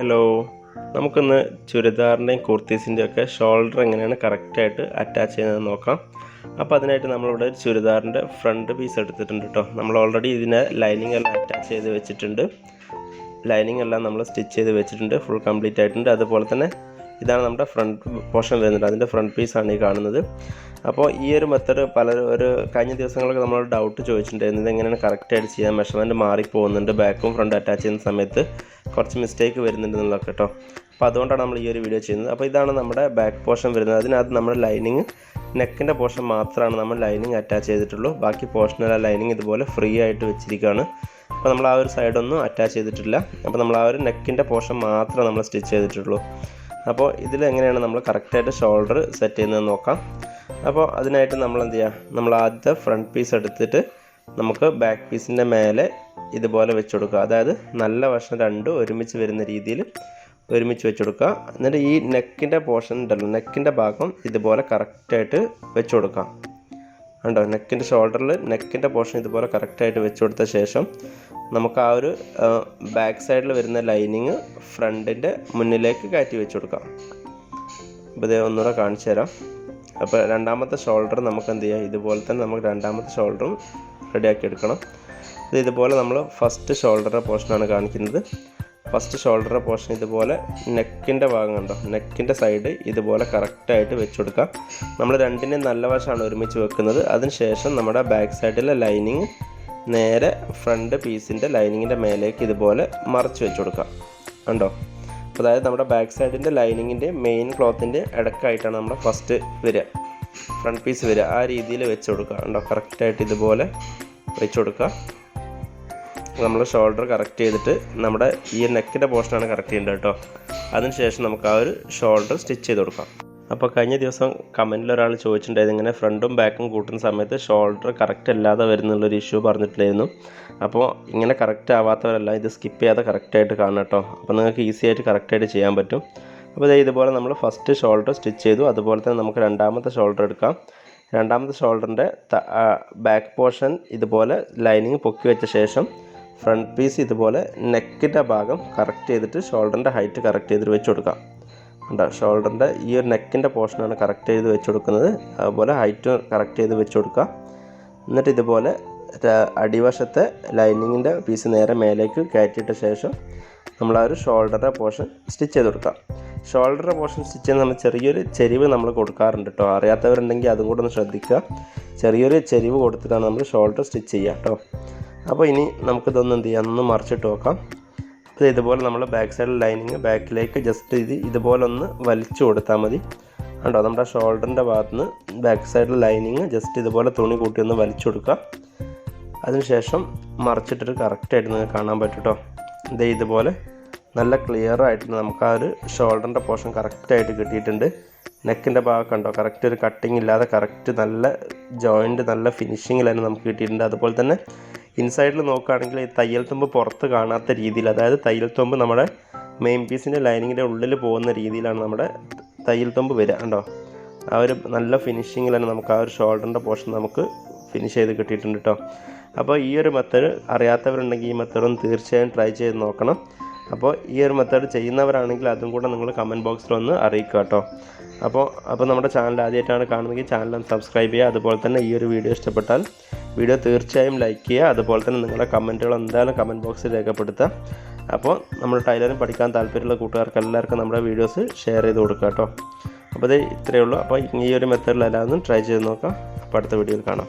Hello നമുക്കിന്ന് ചുരിദാറിന്റെയും കുർത്തീസിന്റെയും ഒക്കെ shoulder എങ്ങനെയാണ് കറക്റ്റായിട്ട് അറ്റാച്ച് ചെയ്യുന്നത് നോക്കാം. അപ്പോൾ അതിനായിട്ട് നമ്മളിവിടെ ഒരു ചുരിദാറിന്റെ ഫ്രണ്ട് പീസ് എടുത്തിട്ടുണ്ട് കേട്ടോ നമ്മൾ ഓൾറെഡി ഇതിനെ ലൈനിങ് എല്ലാം അറ്റാച്ച് ചെയ്ത് വെച്ചിട്ടുണ്ട്. ലൈനിങ് എല്ലാം നമ്മൾ സ്റ്റിച്ച് ചെയ്ത് വെച്ചിട്ടുണ്ട്. ഫുൾ കംപ്ലീറ്റ് ആയിട്ടുണ്ട്. അതുപോലെ തന്നെ ഇതാണ് നമ്മുടെ ഫ്രണ്ട് പോർഷൻ വരുന്നത്. അതിന്റെ ഫ്രണ്ട് പീസാണ് ഈ കാണുന്നത്. അപ്പോൾ ഈ ഒരു മെത്തേഡ് പല ഒരു കഴിഞ്ഞ ദിവസങ്ങളൊക്കെ നമ്മൾ ഡൗട്ട് ചോദിച്ചിട്ടുണ്ടായിരുന്നു. ഇതെങ്ങനെയാണ് കറക്റ്റായിട്ട് ചെയ്യാൻ മെഷർമെന്റ് മാറിപ്പോകുന്നുണ്ട്? ബാക്കും ഫ്രണ്ട് അറ്റാച്ച് ചെയ്യുന്ന സമയത്ത് കുറച്ച് മിസ്റ്റേക്ക് വരുന്നുണ്ട് എന്നുള്ളതൊക്കെ കേട്ടോ. അപ്പോൾ അതുകൊണ്ടാണ് നമ്മൾ ഈ ഒരു വീഡിയോ ചെയ്യുന്നത്. അപ്പോൾ ഇതാണ് നമ്മുടെ ബാക്ക് പോർഷൻ വരുന്നത്. അതിനകത്ത് നമ്മുടെ ലൈനിങ് നെക്കിന്റെ പോർഷൻ മാത്രമാണ് നമ്മൾ ലൈനിങ് അറ്റാച്ച് ചെയ്തിട്ടുള്ളൂ. ബാക്കി പോർഷനല്ല ലൈനിങ് ഇതുപോലെ ഫ്രീ ആയിട്ട് വെച്ചിരിക്കുകയാണ്. അപ്പോൾ നമ്മൾ ആ ഒരു സൈഡൊന്നും അറ്റാച്ച് ചെയ്തിട്ടില്ല. അപ്പോൾ നമ്മൾ ആ ഒരു നെക്കിന്റെ പോർഷൻ മാത്രമേ നമ്മൾ സ്റ്റിച്ച് ചെയ്തിട്ടുള്ളൂ. അപ്പോൾ ഇതിൽ എങ്ങനെയാണ് നമ്മൾ കറക്റ്റായിട്ട് ഷോൾഡർ സെറ്റ് ചെയ്യുന്നത് നോക്കാം. അപ്പോൾ അതിനായിട്ട് നമ്മൾ എന്ത് ചെയ്യുക നമ്മൾ ആദ്യത്തെ ഫ്രണ്ട് പീസ് എടുത്തിട്ട് നമുക്ക് ബാക്ക് പീസിന്റെ മേലെ ഇതുപോലെ വെച്ച് കൊടുക്കുക. അതായത് നല്ല വശം രണ്ടും ഒരുമിച്ച് വരുന്ന രീതിയിൽ ഒരുമിച്ച് വെച്ച് കൊടുക്കുക. എന്നിട്ട് ഈ നെക്കിന്റെ പോർഷൻ ഉണ്ടല്ലോ നെക്കിന്റെ ഭാഗം ഇതുപോലെ കറക്റ്റായിട്ട് വെച്ച് കൊടുക്കാം ഉണ്ടോ നെക്കിന്റെ ഷോൾഡറിൽ നെക്കിന്റെ പോർഷൻ ഇതുപോലെ കറക്റ്റായിട്ട് വെച്ച് കൊടുത്ത ശേഷം നമുക്ക് ആ ഒരു ബാക്ക് സൈഡിൽ വരുന്ന ലൈനിങ് ഫ്രണ്ടിന്റെ മുന്നിലേക്ക് കയറ്റി വെച്ച് കൊടുക്കാം. അപ്പോൾ ഇതേ ഒന്നുകൂടെ കാണിച്ചു തരാം. അപ്പോൾ രണ്ടാമത്തെ ഷോൾഡർ നമുക്ക് എന്ത് ചെയ്യാം? ഇതുപോലെ തന്നെ നമുക്ക് രണ്ടാമത്തെ ഷോൾഡറും റെഡിയാക്കി എടുക്കണം. ഇത് ഇതുപോലെ നമ്മൾ ഫസ്റ്റ് ഷോൾഡറിന്റെ പോർഷനാണ് കാണിക്കുന്നത്. ഫസ്റ്റ് ഷോൾഡറിന്റെ പോർഷൻ ഇതുപോലെ നെക്കിന്റെ ഭാഗം കണ്ടോ? നെക്കിന്റെ സൈഡ് ഇതുപോലെ കറക്റ്റായിട്ട് വെച്ച് കൊടുക്കാം. നമ്മൾ രണ്ടിനെയും നല്ല വശമാണ് ഒരുമിച്ച് വെക്കുന്നത്. അതിനുശേഷം നമ്മുടെ ബാക്ക് സൈഡിലെ ലൈനിങ് നേരെ ഫ്രണ്ട് പീസിന്റെ ലൈനിങ്ങിന്റെ മേലേക്ക് ഇതുപോലെ മറച്ച് വെച്ച് കൊടുക്കാം. കണ്ടോ? അതായത് നമ്മുടെ ബാക്ക് സൈഡിന്റെ ലൈനിങ്ങിന്റെ മെയിൻ ക്ലോത്തിന്റെ ഇടക്കായിട്ടാണ് നമ്മുടെ ഫസ്റ്റ് വരിക. ഫ്രണ്ട് പീസ് വരിക. ആ രീതിയിൽ വെച്ച് കൊടുക്കുക. കണ്ടോ? കറക്റ്റായിട്ട് ഇതുപോലെ വെച്ച് കൊടുക്കുക. നമ്മൾ ഷോൾഡർ കറക്റ്റ് ചെയ്തിട്ട് നമ്മുടെ ഈ നെക്കിന്റെ പോർഷനാണ് കറക്റ്റ് ചെയ്യേണ്ടത് കേട്ടോ. അതിനുശേഷം നമുക്ക് ആ ഒരു ഷോൾഡർ സ്റ്റിച്ച് ചെയ്ത് കൊടുക്കാം. അപ്പോൾ കഴിഞ്ഞ ദിവസം കമന്റിൽ ഒരാൾ ചോദിച്ചിട്ടുണ്ടായിരുന്നു ഇങ്ങനെ ഫ്രണ്ടും ബാക്കും കൂട്ടുന്ന സമയത്ത് ഷോൾഡർ കറക്റ്റ് അല്ലാതെ വരുന്നുള്ളൊരു ഇഷ്യൂ പറഞ്ഞിട്ടുണ്ടായിരുന്നു. അപ്പോൾ ഇങ്ങനെ കറക്റ്റ് ആവാത്തവരല്ല ഇത് സ്കിപ്പ് ചെയ്യാതെ കറക്റ്റായിട്ട് കാണണം കേട്ടോ അപ്പോൾ നിങ്ങൾക്ക് ഈസി ആയിട്ട് കറക്റ്റായിട്ട് ചെയ്യാൻ പറ്റും. അപ്പോൾ ഇതേ ഇതുപോലെ നമ്മൾ ഫസ്റ്റ് ഷോൾഡർ സ്റ്റിച്ച് ചെയ്തു. അതുപോലെ തന്നെ നമുക്ക് രണ്ടാമത്തെ ഷോൾഡർ എടുക്കാം. രണ്ടാമത്തെ ഷോൾഡറിന്റെ ബാക്ക് പോർഷൻ ഇതുപോലെ ലൈനിങ് പൊക്കി വെച്ച ശേഷം ഫ്രണ്ട് പീസ് ഇതുപോലെ നെക്കിന്റെ ഭാഗം കറക്റ്റ് ചെയ്തിട്ട് ഷോൾഡറിന്റെ ഹൈറ്റ് കറക്റ്റ് ചെയ്തിട്ട് വെച്ച് കൊടുക്കാം. ഉണ്ടോ? ഷോൾഡറിന്റെ ഈ ഒരു നെക്കിന്റെ പോർഷനാണ് കറക്റ്റ് ചെയ്ത് വെച്ച് കൊടുക്കുന്നത്. അതുപോലെ ഹൈറ്റ് കറക്റ്റ് ചെയ്ത് വെച്ച് കൊടുക്കുക. എന്നിട്ട് ഇതുപോലെ അടിവശത്തെ ലൈനിങ്ങിന്റെ പീസ് നേരെ മേലേക്ക് കയറ്റിയിട്ട ശേഷം നമ്മൾ ആ ഒരു ഷോൾഡറിന്റെ പോർഷൻ സ്റ്റിച്ച് ചെയ്ത് കൊടുക്കാം ഷോൾഡറിന്റെ പോർഷൻ സ്റ്റിച്ച് ചെയ്യുന്ന നമ്മൾ ചെറിയൊരു ചെരിവ് നമ്മൾ കൊടുക്കാറുണ്ട് കേട്ടോ. അറിയാത്തവരുണ്ടെങ്കിൽ അതും കൂടെ ഒന്ന് ശ്രദ്ധിക്കുക. ചെറിയൊരു ചെരിവ് കൊടുത്തിട്ടാണ് നമ്മൾ ഷോൾഡർ സ്റ്റിച്ച് ചെയ്യുക കേട്ടോ. അപ്പോൾ ഇനി നമുക്കിതൊന്ന് എന്ത് ചെയ്യാം? ഒന്ന് മറിച്ചിട്ട് നോക്കാം. ഇത് ഇതുപോലെ നമ്മൾ ബാക്ക് സൈഡ് ലൈനിങ് ബാക്കിലേക്ക് ജസ്റ്റ് ഇത് ഇതുപോലെ ഒന്ന് വലിച്ചു കൊടുത്താൽ മതി. കണ്ടോ? നമ്മുടെ ഷോൾഡറിന്റെ ഭാഗത്ത് നിന്ന് ബാക്ക് സൈഡിൽ ലൈനിങ് ജസ്റ്റ് ഇതുപോലെ തുണി കൂട്ടി ഒന്ന് വലിച്ചു കൊടുക്കുക. അതിനുശേഷം മറിച്ചിട്ടൊരു കറക്റ്റായിട്ട് നിങ്ങൾക്ക് കാണാൻ പറ്റും കേട്ടോ ഇതേ ഇതുപോലെ നല്ല ക്ലിയർ ആയിട്ട് നമുക്ക് ആ ഒരു ഷോൾഡറിന്റെ പോർഷൻ കറക്റ്റായിട്ട് കിട്ടിയിട്ടുണ്ട്. നെക്കിന്റെ ഭാഗം കണ്ടോ? കറക്റ്റ് ഒരു കട്ടിങ് ഇല്ലാതെ കറക്റ്റ് നല്ല ജോയിന്റ് നല്ല ഫിനിഷിങ്ങിലാണ് നമുക്ക് കിട്ടിയിട്ടുണ്ട്. അതുപോലെ തന്നെ ഇൻസൈഡിൽ നോക്കുകയാണെങ്കിൽ ഈ തയ്യൽ തുമ്പ് പുറത്ത് കാണാത്ത രീതിയിൽ അതായത് തയ്യൽ തുമ്പ് നമ്മുടെ മെയിൻ പീസിന്റെ ലൈനിങ്ങിന്റെ ഉള്ളിൽ പോകുന്ന രീതിയിലാണ് നമ്മുടെ തയ്യൽ തുമ്പ് വരിക കണ്ടോ? ആ ഒരു നല്ല ഫിനിഷിങ്ങിൽ തന്നെ നമുക്ക് ആ ഒരു ഷോൾഡറിന്റെ പോർഷൻ നമുക്ക് ഫിനിഷ് ചെയ്ത് കിട്ടിയിട്ടുണ്ട് കേട്ടോ അപ്പോൾ ഈ ഒരു മെത്തേഡ് അറിയാത്തവരുണ്ടെങ്കിൽ ഈ മെത്തേഡും തീർച്ചയായും ട്രൈ ചെയ്ത് നോക്കണം. അപ്പോൾ ഈ ഒരു മെത്തേഡ് ചെയ്യുന്നവരാണെങ്കിൽ അതും കൂടെ നിങ്ങൾ കമന്റ് ബോക്സിൽ ഒന്ന് അറിയിക്കുക കേട്ടോ അപ്പോൾ അപ്പോൾ നമ്മുടെ ചാനൽ ആദ്യമായിട്ടാണ് കാണുന്നതെങ്കിൽ ചാനൽ ഒന്ന് സബ്സ്ക്രൈബ് ചെയ്യുക. അതുപോലെ തന്നെ ഈ ഒരു വീഡിയോ ഇഷ്ടപ്പെട്ടാൽ വീഡിയോ തീർച്ചയായും ലൈക്ക് ചെയ്യുക. അതുപോലെ തന്നെ നിങ്ങളുടെ കമന്റുകൾ എന്തായാലും കമന്റ് ബോക്സിൽ രേഖപ്പെടുത്തുക. അപ്പോൾ നമ്മൾ ടൈലറിംഗ് പഠിക്കാൻ താല്പര്യമുള്ള കൂട്ടുകാർക്ക് എല്ലാവർക്കും നമ്മുടെ വീഡിയോസ് ഷെയർ ചെയ്ത് കൊടുക്കുക കേട്ടോ. അപ്പോൾ ഇത് ഇത്രയേ ഉള്ളൂ. അപ്പോൾ ഈ ഒരു മെത്തേഡിൽ എല്ലാവരും ട്രൈ ചെയ്ത് നോക്കാം. അപ്പോൾ അടുത്ത വീഡിയോയിൽ കാണാം.